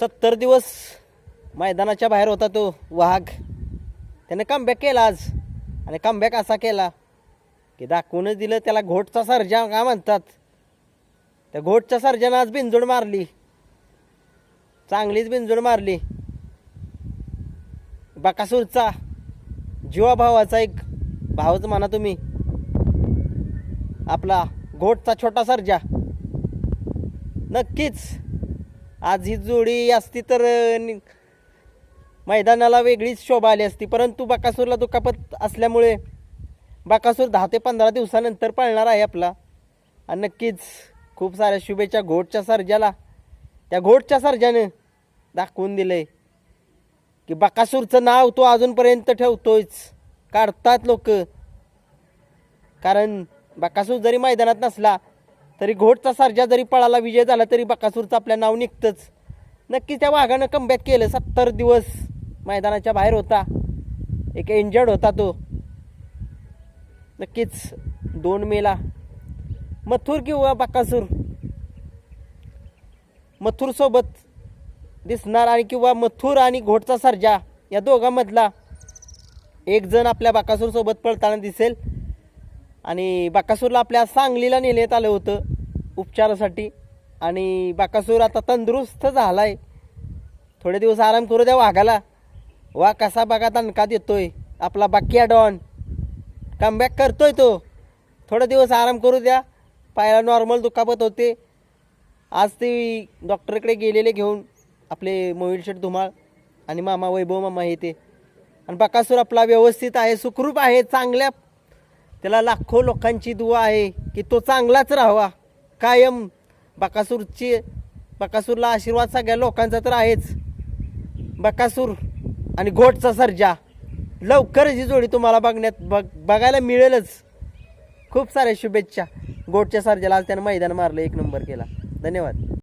सत्तर दिवस मैदानाच्या बाहेर होता तो वाघ. त्याने कमबॅक केला आज. आणि कमबॅक असा केला की दाखवूनच दिलं त्याला घोटचा सर्जा का म्हणतात. त्या घोटच्या सर्जानं आज बिंजोड मारली. चांगलीच बिंजोड मारली. बकासूरचा जीवा भावाचा एक भावच म्हणा तुम्ही. आपला घोटचा छोटा सर्जा. नक्कीच. आज ही जोडी असती तर नि- मैदानाला वेगळीच शोभा आली असती. परंतु बकासूरला दुखापत असल्यामुळे बकासूर दहा ते पंधरा दिवसानंतर पळणार आहे आपला. आणि नक्कीच खूप साऱ्या शुभेच्छा घोटच्या सर्जाला. त्या घोटच्या सर्जानं दाखवून दिलंय की बकासूरचं नाव तो अजूनपर्यंत ठेवतोयच. काढतात लोक. कारण बकासूर जरी मैदानात नसला तरी घोटचा सरजा जरी पळाला विजय झाला तरी बकासूरचं आपलं नाव निघतंच. नक्कीच त्या वाघानं कमबॅक केलं. सत्तर दिवस मैदानाच्या बाहेर होता. एक इंजर्ड होता तो. नक्कीच दोन मेला. मथुर किंवा बकासूर? मथुरसोबत दिसणार आणि किंवा मथुर आणि घोटचा सर्जा या दोघांमधला एक जण आपल्या बाकासूरसोबत पळताना दिसेल. आणि बाकासूरला आपल्या सांगलीला नेण्यात आलं होतं. उपचारासाठी. आणि बाकासूर आता तंदुरुस्त झाला आहे थोडे दिवस आराम करू द्या वाघाला. वा कसा बघा तणका देतोय. आपला बाकिया डॉन. कमबॅक करतोय तो. थोडे दिवस आराम करू द्या. पायाला नॉर्मल दुखापत होते. आज ते डॉक्टरकडे गेलेले घेऊन आपले मोहिल शेट धुमाळ आणि मामा वैभव मामा हे ते. आणि बकासूर आपला व्यवस्थित आहे सुखरूप आहे चांगल्या. त्याला लाखो लोकांची दुवा आहे की तो चांगलाच राहावा. कायम बकासूरची बकासूरला आशीर्वाद सगळ्या लोकांचा तर आहेच. बकासूर आणि घोटचा सर्जा. लवकर ही जोडी तुम्हाला बघण्यात बघ बघायला मिळेलच. खूप साऱ्या शुभेच्छा. गोटच्या सर्जाला आज त्यानं मैदान मारलं एक नंबर केला. धन्यवाद.